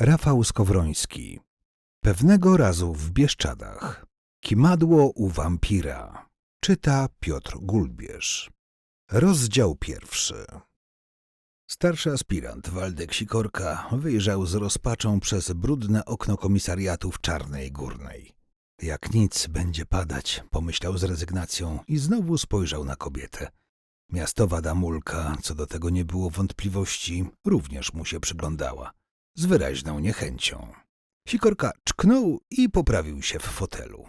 Rafał Skowroński. Pewnego razu w Bieszczadach. Kimadło u wampira. Czyta Piotr Gulbierz. Rozdział pierwszy. Starszy aspirant Waldek Sikorka wyjrzał z rozpaczą przez brudne okno komisariatu w Czarnej Górnej. Jak nic będzie padać, pomyślał z rezygnacją i znowu spojrzał na kobietę. Miastowa damulka, co do tego nie było wątpliwości, również mu się przyglądała. Z wyraźną niechęcią. Sikorka czknął i poprawił się w fotelu.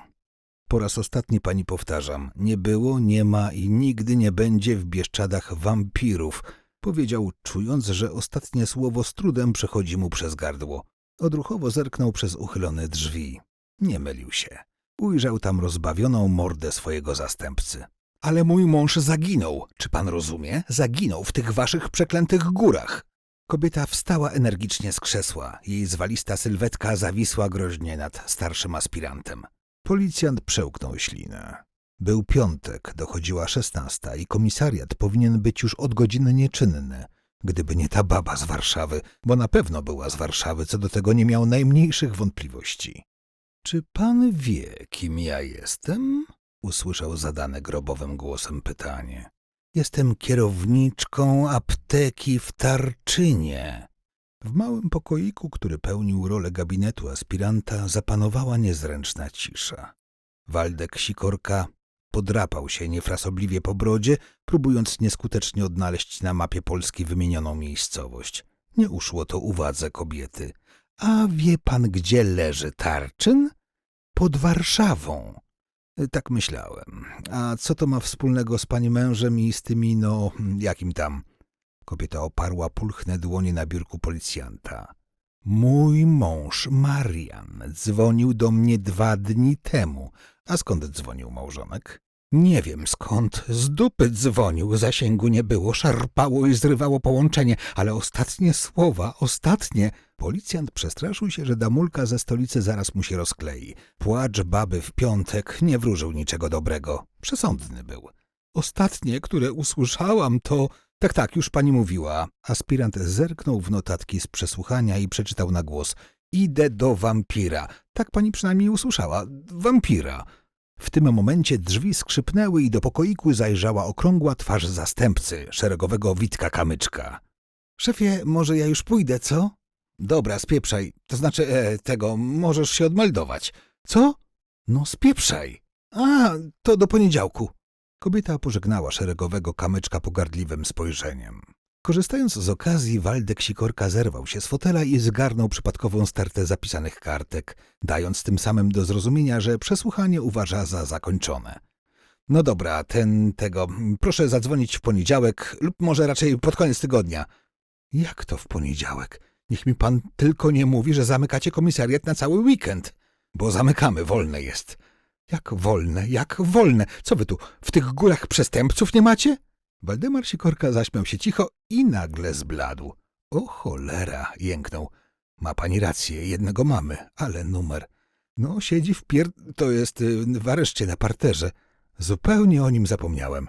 Po raz ostatni pani powtarzam, nie było, nie ma i nigdy nie będzie w Bieszczadach wampirów, powiedział, czując, że ostatnie słowo z trudem przechodzi mu przez gardło. Odruchowo zerknął przez uchylone drzwi. Nie mylił się. Ujrzał tam rozbawioną mordę swojego zastępcy. Ale mój mąż zaginął, czy pan rozumie? Zaginął w tych waszych przeklętych górach. Kobieta wstała energicznie z krzesła. Jej zwalista sylwetka zawisła groźnie nad starszym aspirantem. Policjant przełknął ślinę. Był piątek, dochodziła szesnasta i komisariat powinien być już od godziny nieczynny. Gdyby nie ta baba z Warszawy, bo na pewno była z Warszawy, co do tego nie miał najmniejszych wątpliwości. Czy pan wie, kim ja jestem? usłyszał zadane grobowym głosem pytanie. Jestem kierowniczką apteki w Tarczynie. W małym pokoiku, który pełnił rolę gabinetu aspiranta, zapanowała niezręczna cisza. Waldek Sikorka podrapał się niefrasobliwie po brodzie, próbując nieskutecznie odnaleźć na mapie Polski wymienioną miejscowość. Nie uszło to uwadze kobiety. A wie pan, gdzie leży Tarczyn? Pod Warszawą. Tak myślałem. A co to ma wspólnego z pani mężem i z tymi, no, jakim tam? Kobieta oparła pulchne dłonie na biurku policjanta. Mój mąż, Marian, dzwonił do mnie dwa dni temu. A skąd dzwonił małżonek? Nie wiem skąd. Z dupy dzwonił, zasięgu nie było, szarpało i zrywało połączenie, ale ostatnie słowa, ostatnie. Policjant przestraszył się, że damulka ze stolicy zaraz mu się rozklei. Płacz baby w piątek nie wróżył niczego dobrego. Przesądny był. Ostatnie, które usłyszałam, to... Tak, tak, już pani mówiła. Aspirant zerknął w notatki z przesłuchania i przeczytał na głos. Idę do wampira. Tak pani przynajmniej usłyszała. Wampira. W tym momencie drzwi skrzypnęły i do pokoiku zajrzała okrągła twarz zastępcy, szeregowego Witka Kamyczka. Szefie, może ja już pójdę, co? Dobra, spieprzaj. To znaczy, e, tego, możesz się odmeldować. Co? No, spieprzaj. A, to do poniedziałku. Kobieta pożegnała szeregowego kamyczka pogardliwym spojrzeniem. Korzystając z okazji, Waldek Sikorka zerwał się z fotela i zgarnął przypadkową stertę zapisanych kartek, dając tym samym do zrozumienia, że przesłuchanie uważa za zakończone. No dobra, ten tego. Proszę zadzwonić w poniedziałek lub może raczej pod koniec tygodnia. Jak to w poniedziałek? Niech mi pan tylko nie mówi, że zamykacie komisariat na cały weekend. Bo zamykamy, wolne jest. Jak wolne, jak wolne? Co wy tu, w tych górach przestępców nie macie? Waldemar Sikorka zaśmiał się cicho i nagle zbladł. O cholera, jęknął. Ma pani rację, jednego mamy, ale numer. No, siedzi w pier... to jest y, w areszcie na parterze. Zupełnie o nim zapomniałem.